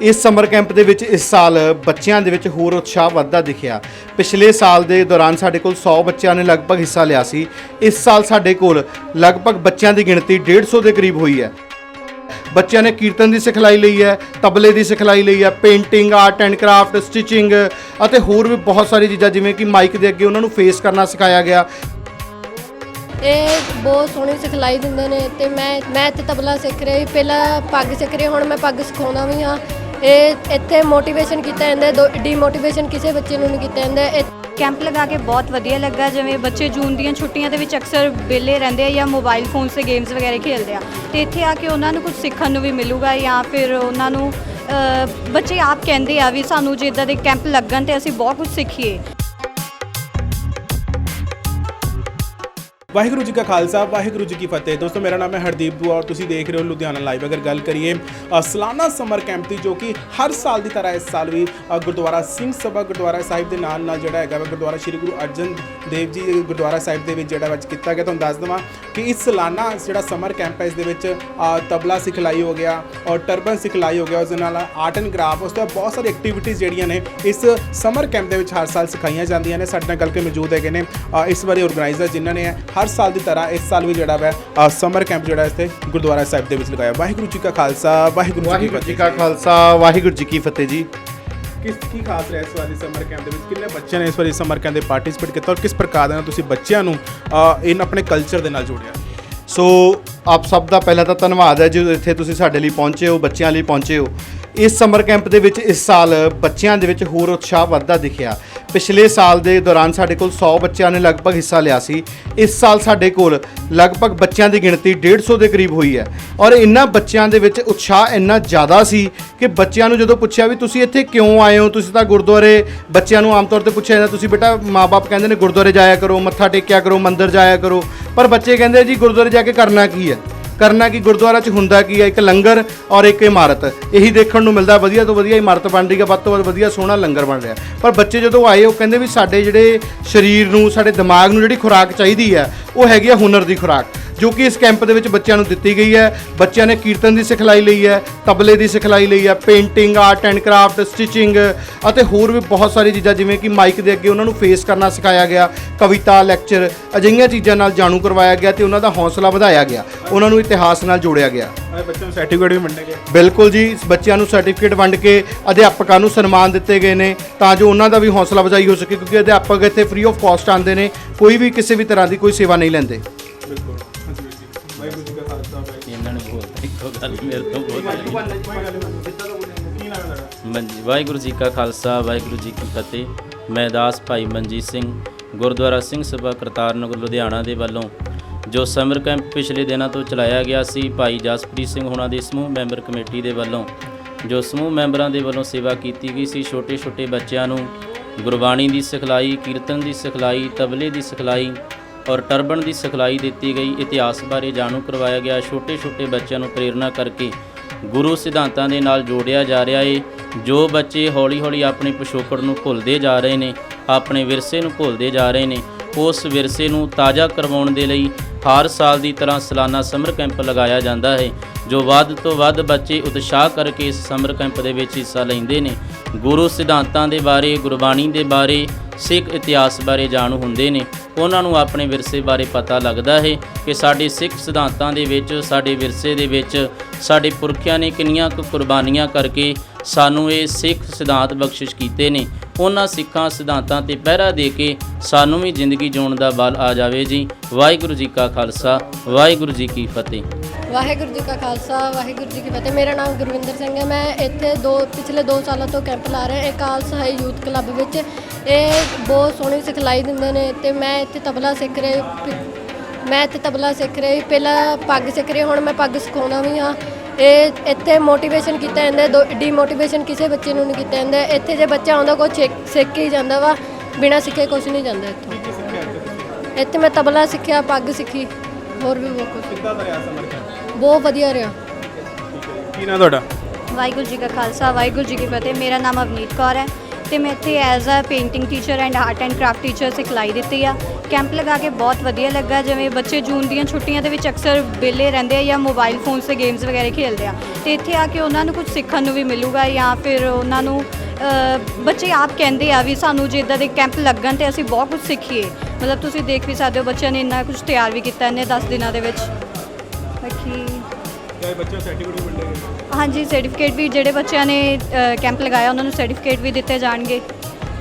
ਇਸ summer camp ਦੇ ਵਿੱਚ ਇਸ ਸਾਲ ਬੱਚਿਆਂ ਦੇ ਵਿੱਚ ਹੋਰ ਉਤਸ਼ਾਹ ਵੱਧਦਾ ਦਿਖਿਆ। ਪਿਛਲੇ ਸਾਲ ਦੇ ਦੌਰਾਨ ਸਾਡੇ ਕੋਲ 100 ਬੱਚਿਆਂ ਨੇ ਲਗਭਗ ਹਿੱਸਾ ਲਿਆ ਸੀ। ਇਸ ਸਾਲ ਸਾਡੇ ਕੋਲ ਲਗਭਗ ਬੱਚਿਆਂ ਦੀ ਗਿਣਤੀ 150 ਦੇ ਕਰੀਬ ਹੋਈ ਹੈ। ਬੱਚਿਆਂ ਨੇ ਕੀਰਤਨ ਦੀ ਸਿਖਲਾਈ ਲਈ ਹੈ, ਤਬਲੇ ਦੀ ਸਿਖਲਾਈ ਲਈ ਹੈ, painting, art and craft, stitching ਅਤੇ ਹੋਰ ਵੀ ਬਹੁਤ ਸਾਰੀ ਚੀਜ਼ਾਂ, ਜਿਵੇਂ ਕਿ ਮਾਈਕ ਦੇ ਅੱਗੇ ਉਹਨਾਂ ਨੂੰ ਫੇਸ ਕਰਨਾ ਸਿਖਾਇਆ ਗਿਆ। ਇਹ ਬਹੁਤ ਸੋਹਣੀ ਸਿਖਲਾਈ ਦਿੰਦੇ ਨੇ ਤੇ ਮੈਂ ਮੈਂ ਇੱਥੇ ਤਬਲਾ ਸਿੱਖ ਰਹੀ ਪਹਿਲਾਂ ਪੱਗ ਸਿੱਖ ਰਹੀ, ਹੁਣ ਮੈਂ ਪੱਗ ਸਿਖਾਉਂਦਾ ਵੀ ਹਾਂ। ਇਹ ਇੱਥੇ ਮੋਟੀਵੇਸ਼ਨ ਕੀਤਾ ਜਾਂਦਾ ਡੀਮੋਟੀਵੇਸ਼ਨ ਕਿਸੇ ਬੱਚੇ ਨੂੰ ਨਹੀਂ ਕੀਤਾ ਜਾਂਦਾ ਕੈਂਪ ਲਗਾ ਕੇ ਬਹੁਤ ਵਧੀਆ ਲੱਗਾ, ਜਿਵੇਂ ਬੱਚੇ ਜੂਨ ਦੀਆਂ ਛੁੱਟੀਆਂ ਦੇ ਵਿੱਚ ਅਕਸਰ ਵਿਹਲੇ ਰਹਿੰਦੇ ਆ ਜਾਂ ਮੋਬਾਈਲ ਫੋਨ 'ਤੇ ਗੇਮਸ ਵਗੈਰਾ ਖੇਡਦੇ ਆ। ਤੇ ਇੱਥੇ ਆ ਕੇ ਉਹਨਾਂ ਨੂੰ ਕੁਝ ਸਿੱਖਣ ਨੂੰ ਵੀ ਮਿਲੂਗਾ ਜਾਂ ਫਿਰ ਉਹਨਾਂ ਨੂੰ ਬੱਚੇ ਆਪ ਕਹਿੰਦੇ ਆ ਵੀ ਸਾਨੂੰ ਜੇ ਇਦਾਂ ਦੇ ਕੈਂਪ ਲੱਗਣ ਤੇ ਅਸੀਂ ਬਹੁਤ ਕੁਝ ਸਿੱਖੀਏ। ਵਾਹਿਗੁਰੂ ਜੀ ਕਾ ਖਾਲਸਾ, ਵਾਹਿਗੁਰੂ ਜੀ ਕੀ ਫਤਿਹ। ਦੋਸਤੋ, ਮੇਰਾ ਨਾਮ ਹੈ ਹਰਦੀਪ ਦੂਆ ਔਰ ਤੁਸੀਂ ਦੇਖ ਰਹੇ ਹੋ ਲੁਧਿਆਣਾ ਲਾਈਵ। ਅਗਰ ਗੱਲ ਕਰੀਏ ਸਲਾਨਾ ਸਮਰ ਕੈਂਪ ਦੀ, ਜੋ ਕਿ ਹਰ ਸਾਲ ਦੀ ਤਰ੍ਹਾਂ ਇਸ ਸਾਲ ਵੀ ਗੁਰਦੁਆਰਾ ਸਿੰਘ ਸਭਾ ਗੁਰਦੁਆਰਾ ਸਾਹਿਬ ਦੇ ਨਾਲ ਨਾਲ ਜਿਹੜਾ ਹੈਗਾ ਵਾ ਗੁਰਦੁਆਰਾ ਸ੍ਰੀ ਗੁਰੂ ਅਰਜਨ ਦੇਵ ਜੀ ਗੁਰਦੁਆਰਾ ਸਾਹਿਬ ਦੇ ਵਿੱਚ ਜਿਹੜਾ ਵਿੱਚ ਕੀਤਾ ਗਿਆ। ਤੁਹਾਨੂੰ ਦੱਸ ਦਵਾਂ ਕਿ ਇਸ ਸਾਲਾਨਾ ਜਿਹੜਾ ਸਮਰ ਕੈਂਪ ਹੈ ਇਸ ਦੇ ਵਿੱਚ ਤਬਲਾ ਸਿਖਲਾਈ ਹੋ ਗਿਆ ਔਰ ਟਰਬਨ ਸਿਖਲਾਈ ਹੋ ਗਿਆ ਉਸ ਨਾਲ ਆਰਟ ਐਂਡ ਕਰਾਫਟ ਉਸ ਤੋਂ ਬਹੁਤ ਸਾਰੀ ਐਕਟੀਵਿਟੀਜ਼ ਜਿਹੜੀਆਂ ਨੇ ਇਸ ਸਮਰ ਕੈਂਪ ਦੇ ਵਿੱਚ ਹਰ ਸਾਲ ਸਿਖਾਈਆਂ ਜਾਂਦੀਆਂ ਨੇ। ਸਾਡੇ ਨਾਲ ਗੱਲ ਕੇ ਮੌਜੂਦ ਹੈਗੇ ਨੇ ਇਸ ਵਾਰੀ ਆਰਗੇਨਾਈਜ਼ਰ ਜਿਨ੍ਹਾਂ ਨੇ ਹਰ ਸਾਲ ਦੀ ਤਰ੍ਹਾਂ ਇਸ ਸਾਲ ਵੀ ਜਿਹੜਾ ਵਾ ਸਮਰ ਕੈਂਪ ਜਿਹੜਾ ਇੱਥੇ ਗੁਰਦੁਆਰਾ ਸਾਹਿਬ ਦੇ ਵਿੱਚ ਲਗਾਇਆ। ਵਾਹਿਗੁਰੂ ਜੀ ਕਾ ਖਾਲਸਾ ਵਾਹਿਗੁਰੂ ਜੀ ਕੀ ਵਾਹਿਗੁਰੂ ਜੀ ਕਾ ਖਾਲਸਾ ਵਾਹਿਗੁਰੂ ਜੀ ਕੀ ਫਤਿਹ ਜੀ। ਕਿਸ ਕੀ ਖਾਸ ਰਿਹਾ ਇਸ ਵਾਰੀ ਸਮਰ ਕੈਂਪ ਦੇ ਵਿੱਚ? ਕਿੰਨੇ ਬੱਚਿਆਂ ਨੇ ਇਸ ਵਾਰੀ ਸਮਰ ਕੈਂਪ ਦੇ ਪਾਰਟਿਸਿਪੇਟ ਕੀਤਾ ਔਰ ਕਿਸ ਪ੍ਰਕਾਰ ਦੇ ਨਾਲ ਤੁਸੀਂ ਬੱਚਿਆਂ ਨੂੰ ਅ, ਇਨ ਆਪਣੇ ਕਲਚਰ ਦੇ ਨਾਲ ਜੋੜਿਆ? ਸੋ ਆਪ ਸਭ ਦਾ ਪਹਿਲਾਂ ਤਾਂ ਧੰਨਵਾਦ ਹੈ ਜੋ ਇੱਥੇ ਤੁਸੀਂ ਸਾਡੇ ਲਈ ਪਹੁੰਚੇ ਹੋ, ਬੱਚਿਆਂ ਲਈ ਪਹੁੰਚੇ ਹੋ। ਇਸ ਸਮਰ ਕੈਂਪ ਦੇ ਵਿੱਚ ਇਸ ਸਾਲ ਬੱਚਿਆਂ ਦੇ ਵਿੱਚ ਹੋਰ ਉਤਸ਼ਾਹ ਵੱਧਦਾ ਦਿਖਿਆ। ਪਿਛਲੇ ਸਾਲ ਦੇ ਦੌਰਾਨ ਸਾਡੇ ਕੋਲ 100 ਬੱਚਿਆਂ ਨੇ ਲਗਭਗ ਹਿੱਸਾ ਲਿਆ ਸੀ। ਇਸ ਸਾਲ ਸਾਡੇ ਕੋਲ ਲਗਭਗ ਬੱਚਿਆਂ ਦੀ ਗਿਣਤੀ 150 ਦੇ ਕਰੀਬ ਹੋਈ ਹੈ। ਔਰ ਇਹਨਾਂ ਬੱਚਿਆਂ ਦੇ ਵਿੱਚ ਉਤਸ਼ਾਹ ਇੰਨਾ ਜ਼ਿਆਦਾ ਸੀ ਕਿ ਬੱਚਿਆਂ ਨੂੰ ਜਦੋਂ ਪੁੱਛਿਆ ਵੀ ਤੁਸੀਂ ਇੱਥੇ ਕਿਉਂ ਆਏ ਹੋ, ਤੁਸੀਂ ਤਾਂ ਗੁਰਦੁਆਰੇ ਬੱਚਿਆਂ ਨੂੰ ਆਮ ਤੌਰ ਤੇ ਪੁੱਛਿਆ ਜਾਂਦਾ, ਤੁਸੀਂ ਬੇਟਾ ਮਾਪੇ ਕਹਿੰਦੇ ਨੇ ਗੁਰਦੁਆਰੇ ਜਾਇਆ ਕਰੋ, ਮੱਥਾ ਟੇਕਿਆ ਕਰੋ, ਮੰਦਿਰ ਜਾਇਆ ਕਰੋ। ਪਰ ਬੱਚੇ ਕਹਿੰਦੇ ਜੀ ਗੁਰਦੁਆਰੇ ਜਾ ਕੇ ਕਰਨਾ ਕੀ ਹੈ? ਕਰਨਾ ਕੀ ਗੁਰਦੁਆਰਾ 'ਚ ਹੁੰਦਾ ਕੀ ਹੈ? ਇੱਕ ਲੰਗਰ ਔਰ ਇੱਕ ਇਮਾਰਤ। ਇਹੀ ਦੇਖਣ ਨੂੰ ਮਿਲਦਾ, ਵਧੀਆ ਤੋਂ ਵਧੀਆ ਇਮਾਰਤ ਬਣ ਰਹੀ ਹੈ, ਵੱਧ ਤੋਂ ਵੱਧ ਵਧੀਆ ਸੋਹਣਾ ਲੰਗਰ ਬਣ ਰਿਹਾ। ਪਰ ਬੱਚੇ ਜਦੋਂ ਆਏ, ਉਹ ਕਹਿੰਦੇ ਵੀ ਸਾਡੇ ਜਿਹੜੇ ਸਰੀਰ ਨੂੰ, ਸਾਡੇ ਦਿਮਾਗ ਨੂੰ ਜਿਹੜੀ ਖੁਰਾਕ ਚਾਹੀਦੀ ਹੈ, ਉਹ ਹੈਗੀ ਆ ਹੁਨਰ ਦੀ ਖੁਰਾਕ। ਜੋ ਕਿ ਇਸ ਕੈਂਪ ਦੇ ਵਿੱਚ ਬੱਚਿਆਂ ਨੂੰ ਦਿੱਤੀ ਗਈ ਹੈ। ਬੱਚਿਆਂ ਨੇ ਕੀਰਤਨ ਦੀ ਸਿਖਲਾਈ ਲਈ ਹੈ ਤਬਲੇ ਦੀ ਸਿਖਲਾਈ ਲਈ ਹੈ painting art and craft stitching ਅਤੇ ਹੋਰ ਵੀ ਬਹੁਤ ਸਾਰੀ ਚੀਜ਼ਾਂ ਜਿਵੇਂ ਕਿ ਮਾਈਕ ਦੇ ਅੱਗੇ ਉਹਨਾਂ ਨੂੰ ਫੇਸ ਕਰਨਾ ਸਿਖਾਇਆ ਗਿਆ ਕਵਿਤਾ ਲੈਕਚਰ ਅਜਿਹੀਆਂ ਚੀਜ਼ਾਂ ਨਾਲ ਜਾਣੂ ਕਰਵਾਇਆ ਗਿਆ ਤੇ ਉਹਨਾਂ ਦਾ ਹੌਸਲਾ ਵਧਾਇਆ ਗਿਆ। ਉਹਨਾਂ ਨੂੰ ਇਤਿਹਾਸ ਨਾਲ ਜੋੜਿਆ ਗਿਆ। ਬੱਚਿਆਂ ਨੂੰ ਸਰਟੀਫਿਕੇਟ ਵੀ ਵੰਡੇ ਗਏ। ਬਿਲਕੁਲ ਜੀ ਬੱਚਿਆਂ ਨੂੰ ਸਰਟੀਫਿਕੇਟ ਵੰਡ ਕੇ ਅਧਿਆਪਕਾਂ ਨੂੰ ਸਨਮਾਨ ਦਿੱਤੇ ਗਏ ਨੇ ਤਾਂ ਜੋ ਉਹਨਾਂ ਦਾ ਵੀ ਹੌਸਲਾ ਵਧਾਈ ਹੋ ਸਕੇ ਕਿਉਂਕਿ ਅਧਿਆਪਕ ਇੱਥੇ ਫ੍ਰੀ ਆਫ ਕਾਸਟ ਆਉਂਦੇ ਨੇ ਕੋਈ ਵੀ ਕਿਸੇ ਵੀ ਤਰ੍ਹਾਂ ਦੀ ਕੋਈ ਸੇਵਾ ਨਹੀਂ ਲੈਂਦੇ। ਬਿਲਕੁਲ। ਬਹੁਤ ਗੱਲ ਮੇਰੇ ਤੋਂ ਬਹੁਤ ਕੋਈ ਵਾਹਿਗੁਰੂ ਜੀ ਕਾ ਖਾਲਸਾ, ਵਾਹਿਗੁਰੂ ਜੀ ਕੀ ਫਤਿਹ। ਮੈਂ ਦਾਸ ਭਾਈ ਮਨਜੀਤ ਸਿੰਘ, ਗੁਰਦੁਆਰਾ ਸਿੰਘ ਸਭਾ ਕਰਤਾਰਨਗਰ, ਲੁਧਿਆਣਾ ਦੇ ਵੱਲੋਂ, ਜੋ ਸਮਰ ਕੈਂਪ ਪਿਛਲੇ ਦਿਨਾਂ ਤੋਂ ਚਲਾਇਆ ਗਿਆ ਸੀ, ਭਾਈ ਜਸਪ੍ਰੀਤ ਸਿੰਘ ਹੋਣਾ ਦੇ ਸਮੂਹ ਮੈਂਬਰ ਕਮੇਟੀ ਦੇ ਵੱਲੋਂ, ਜੋ ਸਮੂਹ ਮੈਂਬਰਾਂ ਦੇ ਵੱਲੋਂ ਸੇਵਾ ਕੀਤੀ ਗਈ ਸੀ ਛੋਟੇ ਛੋਟੇ ਬੱਚਿਆਂ ਨੂੰ ਗੁਰਬਾਣੀ ਦੀ ਸਿਖਲਾਈ, ਕੀਰਤਨ ਦੀ ਸਿਖਲਾਈ, ਤਬਲੇ ਦੀ ਸਿਖਲਾਈ ਔਰ ਟਰਬਨ ਦੀ ਸਿਖਲਾਈ ਦਿੱਤੀ ਗਈ। ਇਤਿਹਾਸ ਬਾਰੇ ਜਾਣੂ ਕਰਵਾਇਆ ਗਿਆ। ਛੋਟੇ ਛੋਟੇ ਬੱਚਿਆਂ ਨੂੰ ਪ੍ਰੇਰਣਾ ਕਰਕੇ ਗੁਰੂ ਸਿਧਾਂਤਾਂ ਦੇ ਨਾਲ ਜੋੜਿਆ ਜਾ ਰਿਹਾ ਏ। ਜੋ ਬੱਚੇ ਹੌਲੀ-ਹੌਲੀ ਆਪਣੇ ਪਿਛੋਕੜ ਨੂੰ ਭੁੱਲਦੇ ਜਾ ਰਹੇ ਨੇ, ਆਪਣੇ ਵਿਰਸੇ ਨੂੰ ਭੁੱਲਦੇ ਜਾ ਰਹੇ ਨੇ, ਉਸ ਵਿਰਸੇ ਨੂੰ ਤਾਜ਼ਾ ਕਰਵਾਉਣ ਦੇ ਲਈ ਹਰ ਸਾਲ ਦੀ ਤਰ੍ਹਾਂ ਸਾਲਾਨਾ ਸਮਰ ਕੈਂਪ ਲਗਾਇਆ ਜਾਂਦਾ ਹੈ, ਜੋ ਵੱਧ ਤੋਂ ਵੱਧ ਬੱਚੇ ਉਤਸ਼ਾਹ ਕਰਕੇ ਇਸ ਸਮਰ ਕੈਂਪ ਦੇ ਵਿੱਚ ਹਿੱਸਾ ਲੈਂਦੇ ਨੇ। ਗੁਰੂ ਸਿਧਾਂਤਾਂ ਦੇ ਬਾਰੇ, ਗੁਰਬਾਣੀ ਦੇ ਬਾਰੇ, ਸਿੱਖ ਇਤਿਹਾਸ ਬਾਰੇ ਜਾਣੂ ਹੁੰਦੇ ਨੇ। ਉਹਨਾਂ ਨੂੰ ਆਪਣੇ ਵਿਰਸੇ ਬਾਰੇ ਪਤਾ ਲੱਗਦਾ ਹੈ ਕਿ ਸਾਡੇ ਸਿੱਖ ਸਿਧਾਂਤਾਂ ਦੇ ਵਿੱਚ, ਸਾਡੇ ਵਿਰਸੇ ਦੇ ਵਿੱਚ, ਸਾਡੇ ਪੁਰਖਿਆਂ ਨੇ ਕਿੰਨੀਆਂ ਕੁ ਕੁਰਬਾਨੀਆਂ ਕਰਕੇ ਸਾਨੂੰ ਇਹ ਸਿੱਖ ਸਿਧਾਂਤ ਬਖਸ਼ਿਸ਼ ਕੀਤੇ ਨੇ। ਉਹਨਾਂ ਸਿੱਖਾਂ ਸਿਧਾਂਤਾਂ ਤੇ ਪਹਿਰਾ ਦੇ ਕੇ ਸਾਨੂੰ ਵੀ ਜ਼ਿੰਦਗੀ ਜਿਉਣ ਦਾ ਬਲ ਆ ਜਾਵੇ ਜੀ। ਵਾਹਿਗੁਰੂ ਜੀ ਕਾ ਖਾਲਸਾ, ਵਾਹਿਗੁਰੂ ਜੀ ਕੀ ਫਤਿਹ। ਵਾਹਿਗੁਰੂ ਜੀ ਕਾ ਖਾਲਸਾ, ਵਾਹਿਗੁਰੂ ਜੀ ਕੀ ਫਤਿਹ। ਮੇਰਾ ਨਾਮ ਗੁਰਵਿੰਦਰ ਸਿੰਘ ਹੈ। ਮੈਂ ਇੱਥੇ ਦੋ, ਪਿਛਲੇ 2 ਸਾਲਾਂ ਤੋਂ ਕੈਂਪ ਲਾ ਰਿਹਾ। ਇਹ ਕਾਲ ਸਹਾਈ ਯੂਥ ਕਲੱਬ ਵਿੱਚ। ਇਹ ਬਹੁਤ ਸੋਹਣੀ ਸਿਖਲਾਈ ਦਿੰਦੇ ਨੇ ਤੇ ਮੈਂ ਇੱਥੇ ਤਬਲਾ ਸਿੱਖ ਰਹੀ ਪ- ਮੈਂ ਇੱਥੇ ਤਬਲਾ ਸਿੱਖ ਰਹੀ ਪਹਿਲਾਂ ਪੱਗ ਸਿੱਖ ਰਹੀ, ਹੁਣ ਮੈਂ ਪੱਗ ਸਿਖਾਉਂਦਾ ਵੀ ਹਾਂ। ਇਹ ਇੱਥੇ ਮੋਟੀਵੇਸ਼ਨ ਕੀਤਾ ਜਾਂਦਾ ਡੀਮੋਟੀਵੇਸ਼ਨ ਕਿਸੇ ਬੱਚੇ ਨੂੰ ਨਹੀਂ ਕੀਤਾ ਜਾਂਦਾ। ਇੱਥੇ ਜੇ ਬੱਚਾ ਆਉਂਦਾ ਕੁਛ ਸਿੱਖ ਸਿੱਖ ਹੀ ਜਾਂਦਾ ਵਾ। ਬਿਨਾਂ ਸਿੱਖੇ ਕੁਝ ਨਹੀਂ ਜਾਂਦਾ ਇੱਥੋਂ ਇੱਥੇ। ਇੱਥੇ ਮੈਂ ਤਬਲਾ ਸਿੱਖਿਆ, ਪੱਗ ਸਿੱਖੀ। ਹੋਰ ਵੀ ਬਹੁਤ ਕੁਝ ਕਿੱਦਾਂ ਦਾ ਰਿਹਾ ਸਮਰ ਕੈਂਪ ਬਹੁਤ ਵਧੀਆ ਰਿਹਾ। ਠੀਕ ਹੈ ਕੀ ਨਾਮ ਤੁਹਾਡਾ? ਵਾਹਿਗੁਰੂ ਜੀ ਕਾ ਖਾਲਸਾ ਵਾਹਿਗੁਰੂ ਜੀ ਕੀ ਫਤਿਹ। ਮੇਰਾ ਨਾਮ ਅਵਨੀਤ ਕੌਰ ਹੈ। ਤੇ ਮੈਂ ਇੱਥੇ as a painting teacher and art and craft teacher ਸਿਖਲਾਈ ਦਿੱਤੀ ਆ। ਕੈਂਪ ਲਗਾ ਕੇ ਬਹੁਤ ਵਧੀਆ ਲੱਗਾ, ਜਿਵੇਂ ਬੱਚੇ ਜੂਨ ਦੀਆਂ ਛੁੱਟੀਆਂ ਦੇ ਵਿੱਚ ਅਕਸਰ ਵਿਹਲੇ ਰਹਿੰਦੇ ਆ ਜਾਂ ਮੋਬਾਈਲ ਫੋਨਸ ਤੇ ਗੇਮਸ ਵਗੈਰਾ ਖੇਡਦੇ ਆ। ਤੇ ਇੱਥੇ ਆ ਕੇ ਉਹਨਾਂ ਨੂੰ ਕੁਝ ਸਿੱਖਣ ਨੂੰ ਵੀ ਮਿਲੂਗਾ ਜਾਂ ਫਿਰ ਉਹਨਾਂ ਨੂੰ ਬੱਚੇ ਆਪ ਕਹਿੰਦੇ ਆ ਵੀ ਸਾਨੂੰ ਜੇ ਇਦਾਂ ਦੇ ਕੈਂਪ ਲੱਗਣ ਤੇ ਅਸੀਂ ਬਹੁਤ ਕੁਝ ਸਿੱਖੀਏ। ਮਤਲਬ ਤੁਸੀਂ ਦੇਖ ਵੀ ਸਕਦੇ ਹੋ, ਬੱਚਿਆਂ ਨੇ ਇੰਨਾ ਕੁਝ ਤਿਆਰ ਵੀ ਕੀਤਾ ਇਹਨੇ 10 ਦਿਨਾਂ ਦੇ ਵਿੱਚ। ਬਾਕੀ ਤੇ ਬੱਚੇ ਸਰਟੀਫਿਕੇਟ ਵੀ ਮਿਲਣਗੇ ਹਾਂਜੀ ਸਰਟੀਫਿਕੇਟ ਵੀ ਜਿਹੜੇ ਬੱਚਿਆਂ ਨੇ ਕੈਂਪ ਲਗਾਇਆ ਉਹਨਾਂ ਨੂੰ ਸਰਟੀਫਿਕੇਟ ਵੀ ਦਿੱਤੇ ਜਾਣਗੇ।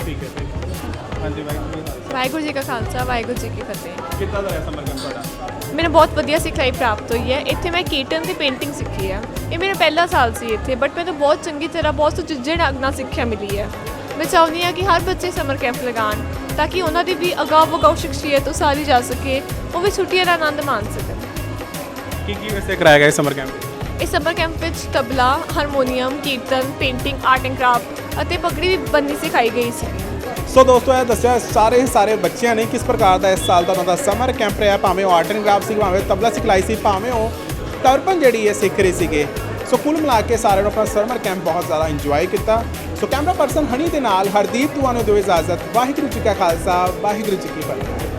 ਠੀਕ ਹੈ ਠੀਕ ਹੈ। ਹਾਂਜੀ ਵਾਹਿਗੁਰੂ ਜੀ ਵਾਹਿਗੁਰੂ ਜੀ ਕਾ ਖਾਲਸਾ ਵਾਹਿਗੁਰੂ ਜੀ ਕੀ ਫਤਿਹ। ਕਿੱਦਾਂ ਦਾ ਹੈ ਸਮਰ ਕੈਂਪ ਤੁਹਾਡਾ? ਮੈਨੂੰ ਬਹੁਤ ਵਧੀਆ ਸਿਖਲਾਈ ਪ੍ਰਾਪਤ ਹੋਈ ਹੈ। ਇੱਥੇ ਮੈਂ ਕੀਰਤਨ ਦੀ ਪੇਂਟਿੰਗ ਸਿੱਖੀ ਹੈ ਇਹ ਮੇਰਾ ਪਹਿਲਾ ਸਾਲ ਸੀ ਇੱਥੇ ਬਟ ਮੈਨੂੰ ਬਹੁਤ ਚੰਗੀ ਤਰ੍ਹਾਂ ਬਹੁਤ ਸੁਚੱਜੇ ਢੰਗ ਨਾਲ ਸਿੱਖਿਆ ਮਿਲੀ ਹੈ। ਮੈਂ ਚਾਹੁੰਦੀ ਹਾਂ ਕਿ ਹਰ ਬੱਚੇ ਸਮਰ ਕੈਂਪ ਲਗਾਉਣ ਤਾਂ ਕਿ ਉਹਨਾਂ ਦੀ ਵੀ ਅਗਾਊ ਵਗਾਊ ਸ਼ਖਸੀਅਤ ਉਸਾਰੀ ਜਾ ਸਕੇ ਉਹ ਵੀ ਛੁੱਟੀਆਂ ਦਾ ਆਨੰਦ ਮਾਣ ਸਕਣ। ਕੀ ਕੀ ਵੈਸੇ ਕਰਾਇਆ ਗਿਆ ਇਸ ਸਮਰ ਕੈਂਪ ਇਸ ਸਮਰ ਕੈਂਪ ਵਿੱਚ tabla harmonium kirtan painting art and craft ਅਤੇ ਪਗੜੀ ਵੀ ਬੰਨ੍ਹਣੀ ਸਿਖਾਈ ਗਈ ਸੀ। ਸੋ ਦੋਸਤੋ ਇਹ ਦੱਸਿਆ ਸਾਰੇ ਸਾਰੇ ਬੱਚਿਆਂ ਨੇ ਕਿਸ ਪ੍ਰਕਾਰ ਦਾ ਇਸ ਸਾਲ ਦਾ ਉਹਨਾਂ ਦਾ ਸਮਰ ਕੈਂਪ ਰਿਹਾ ਭਾਵੇਂ ਉਹ ਆਰਟ ਐਂਡ ਕਰਾਫਟ ਸੀ ਭਾਵੇਂ ਤਬਲਾ ਸਿਖਲਾਈ ਸੀ ਭਾਵੇਂ ਉਹ ਤਰਪਨ ਜਿਹੜੀ ਹੈ ਸਿੱਖ ਰਹੇ ਸੀਗੇ। ਸੋ ਕੁੱਲ ਮਿਲਾ ਕੇ ਸਾਰਿਆਂ ਨੂੰ ਆਪਣਾ ਸਮਰ ਕੈਂਪ ਬਹੁਤ ਜ਼ਿਆਦਾ ਇੰਜੋਏ ਕੀਤਾ। ਸੋ ਕੈਮਰਾ ਪਰਸਨ ਹਨੀ ਦੇ ਨਾਲ ਹਰਦੀਪ ਤੁਆਨੂੰ ਦਿਓ ਇਜਾਜ਼ਤ। ਵਾਹਿਗੁਰੂ ਜੀ ਕਾ ਖਾਲਸਾ ਵਾਹਿਗੁਰੂ ਜੀ ਕੀ ਫਤਿਹ।